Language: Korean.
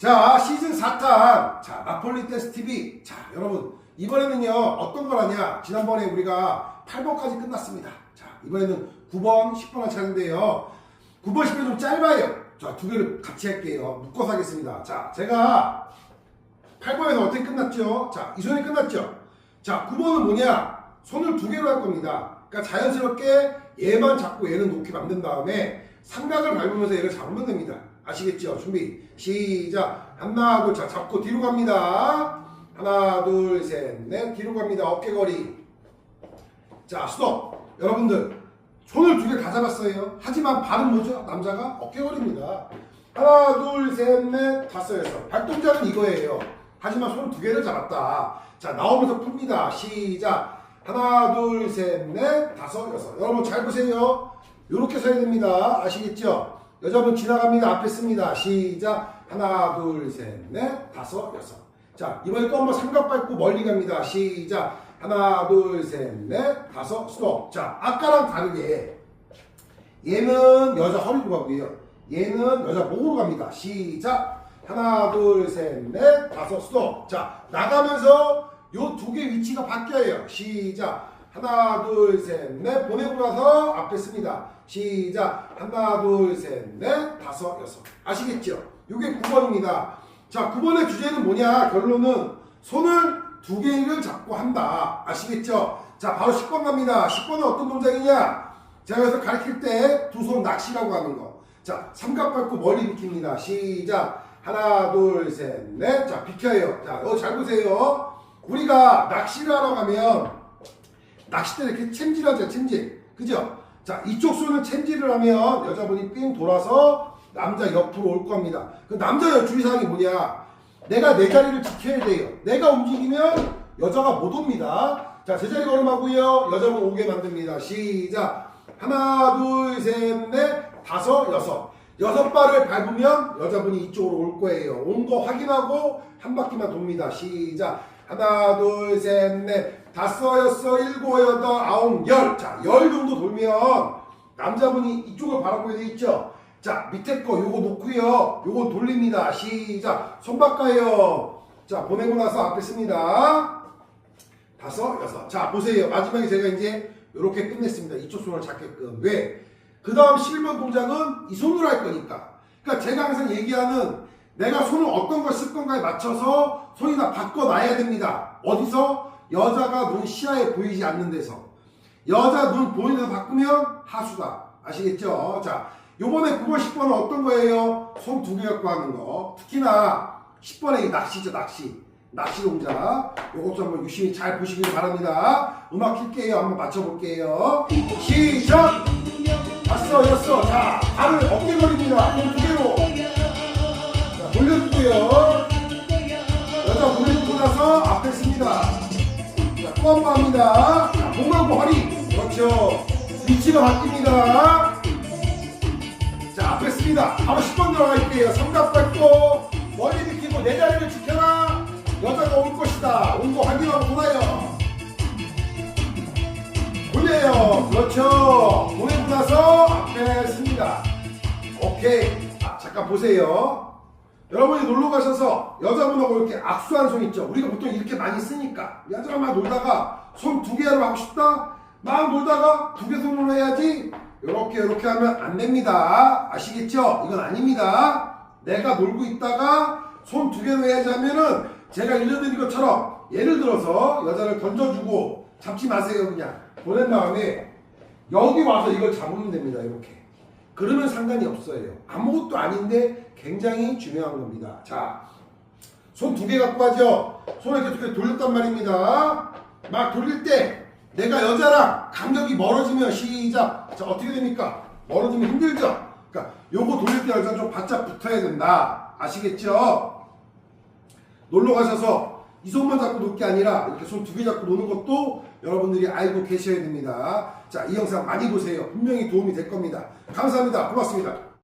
자, 시즌 4탄. 자, 나폴리 댄스 TV. 자, 여러분. 이번에는요, 어떤 걸 하냐. 지난번에 우리가 8번까지 끝났습니다. 자, 이번에는 9번, 10번 할 차례인데요. 9번, 10번 좀 짧아요. 자, 두 개를 같이 할게요. 묶어서 하겠습니다. 자, 제가 8번에서 어떻게 끝났죠? 자, 이 손이 끝났죠? 자, 9번은 뭐냐? 손을 두 개로 할 겁니다. 그러니까 자연스럽게 얘만 잡고 얘는 놓게 만든 다음에 삼각을 밟으면서 얘를 잡으면 됩니다. 아시겠죠? 준비. 시작. 하나, 둘, 자, 잡고 뒤로 갑니다. 하나, 둘, 셋, 넷. 뒤로 갑니다. 어깨거리. 자, 스톱. 여러분들, 손을 두 개 다 잡았어요. 하지만 발은 뭐죠? 남자가 어깨거리입니다. 하나, 둘, 셋, 넷, 다섯, 여섯. 발동작은 이거예요. 하지만 손 두 개를 잡았다. 자, 나오면서 풉니다. 시작. 하나, 둘, 셋, 넷, 다섯, 여섯. 여러분 잘 보세요. 이렇게 서야 됩니다. 아시겠죠? 여자분 지나갑니다. 앞에 씁니다. 시작. 하나, 둘, 셋, 넷, 다섯, 여섯. 자, 이번에 또 한번 삼각 밟고 멀리 갑니다. 시작. 하나, 둘, 셋, 넷, 다섯, 스톱. 자, 아까랑 다르게 얘는 여자 허리로 가고요. 얘는 여자 목으로 갑니다. 시작. 하나, 둘, 셋, 넷, 다섯, 스톱. 자, 나가면서 요 두 개 위치가 바뀌어요. 시작. 하나, 둘, 셋, 넷. 보내고 나서 앞에 씁니다. 시작. 하나, 둘, 셋, 넷, 다섯, 여섯. 아시겠죠? 요게 9번입니다. 자, 9번의 주제는 뭐냐? 결론은 손을 두 개를 잡고 한다. 아시겠죠? 자, 바로 10번 갑니다. 10번은 어떤 동작이냐? 제가 여기서 가르칠 때 두 손 낚시라고 하는 거. 자, 삼각 밟고 머리 비킵니다. 시작. 하나, 둘, 셋, 넷. 자, 비켜요. 자, 여기 잘 보세요. 우리가 낚시를 하러 가면 낚싯대 이렇게 챔질하죠, 챔질. 그죠? 자, 이쪽 손을 챔질을 하면 여자분이 삥 돌아서 남자 옆으로 올 겁니다. 그 남자 주의사항이 뭐냐? 내가 내 자리를 지켜야 돼요. 내가 움직이면 여자가 못 옵니다. 자, 제자리 걸음하고요. 여자분 오게 만듭니다. 시작. 하나, 둘, 셋, 넷, 다섯, 여섯. 여섯 발을 밟으면 여자분이 이쪽으로 올 거예요. 온 거 확인하고 한 바퀴만 돕니다. 시작. 하나, 둘, 셋, 넷, 다섯, 여섯, 일곱, 여덟, 아홉, 열. 자, 열 정도 돌면 남자분이 이쪽을 바라보게 돼 있죠. 자, 밑에 거 요거 놓고요. 요거 돌립니다. 시작. 손 바꿔요. 자, 보내고 나서 앞에 씁니다. 다섯, 여섯. 자, 보세요. 마지막에 제가 이제 이렇게 끝냈습니다. 이쪽 손을 잡게끔. 왜? 그 다음 11번 동작은 이 손으로 할 거니까. 그러니까 제가 항상 얘기하는 내가 손을 어떤 걸 쓸 건가에 맞춰서 손이 다 바꿔놔야 됩니다. 어디서? 여자가 눈 시야에 보이지 않는 데서. 여자 눈 보이는 데서 바꾸면 하수다. 아시겠죠? 자, 요번에 9번, 10번은 어떤 거예요? 손 두 개 갖고 하는 거. 특히나 10번에 이 낚시죠, 낚시. 낚시 동작. 요것도 한번 유심히 잘 보시길 바랍니다. 음악 킬게요. 한번 맞춰볼게요. 시작! 봤어, 였어. 자, 발을 어깨 걸입니다. 손두 개로. 자, 돌려주고요. 자, 또한번 합니다. 자, 목하고 허리. 그렇죠. 위치가 바뀝니다. 자, 씁니다. 바로 10번 들어갈게요. 삼각 밟고, 머리 비키고 내 자리를 지켜라. 여자가 올 것이다. 온 거 확인하고 돌아요. 보내요. 그렇죠. 보내고 나서 앞에 씁니다. 오케이. 아, 잠깐 보세요. 여러분이 놀러 가셔서 여자분하고 이렇게 악수한 손 있죠? 우리가 보통 이렇게 많이 쓰니까. 여자랑 막 놀다가 손 두 개로 하고 싶다? 막 놀다가 두 개 손으로 해야지. 이렇게 이렇게 하면 안 됩니다. 아시겠죠? 이건 아닙니다. 내가 놀고 있다가 손 두 개로 해야지 하면은 제가 일러드린 것처럼 예를 들어서 여자를 던져주고 잡지 마세요 그냥 보낸 다음에 여기 와서 이걸 잡으면 됩니다 이렇게 그러면 상관이 없어요. 아무것도 아닌데 굉장히 중요한 겁니다. 자 손 두 개 갖고 가죠 손을 이렇게 돌렸단 말입니다. 막 돌릴 때 내가 여자랑 간격이 멀어지면 시작. 자 어떻게 됩니까? 멀어지면 힘들죠? 그러니까 요거 돌릴 때 여자 좀 바짝 붙어야 된다. 아시겠죠? 놀러 가셔서 이 손만 잡고 놀게 아니라 이렇게 손 두 개 잡고 노는 것도 여러분들이 알고 계셔야 됩니다. 자, 이 영상 많이 보세요. 분명히 도움이 될 겁니다. 감사합니다. 고맙습니다.